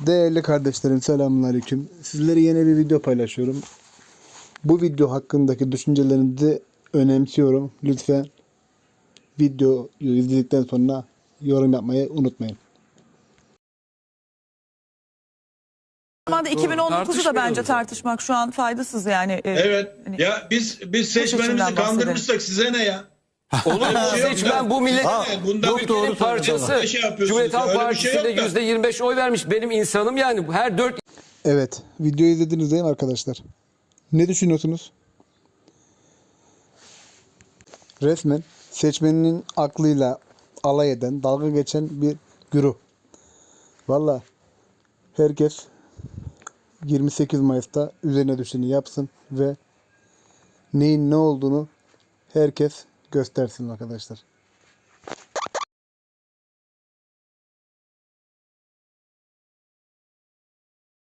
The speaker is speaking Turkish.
Değerli kardeşlerim selamünaleyküm. Sizlere yeni bir video paylaşıyorum. Bu video hakkındaki düşüncelerinizi önemsiyorum. Lütfen videoyu izledikten sonra yorum yapmayı unutmayın. zamanda 2019'u da bence tartışmak şu an faydasız yani. Ee, Evet. hani- Ya biz biz seçmenimizi kandırmışsak size ne ya? Olur mu? Bir şey bu millet Ha, bunda bu bir ülkenin doğru parçası. Şey yapıyorsunuz Cumhuriyet ya, Halk öyle bir Partisi şey de yok da. yüzde 25 oy vermiş. Benim insanım yani. Her dört Evet, videoyu izlediniz değil mi arkadaşlar? Ne düşünüyorsunuz? Resmen seçmeninin aklıyla alay eden, dalga geçen bir güruh. Valla herkes 28 Mayıs'ta üzerine düşeni yapsın ve neyin ne olduğunu herkes göstersin arkadaşlar.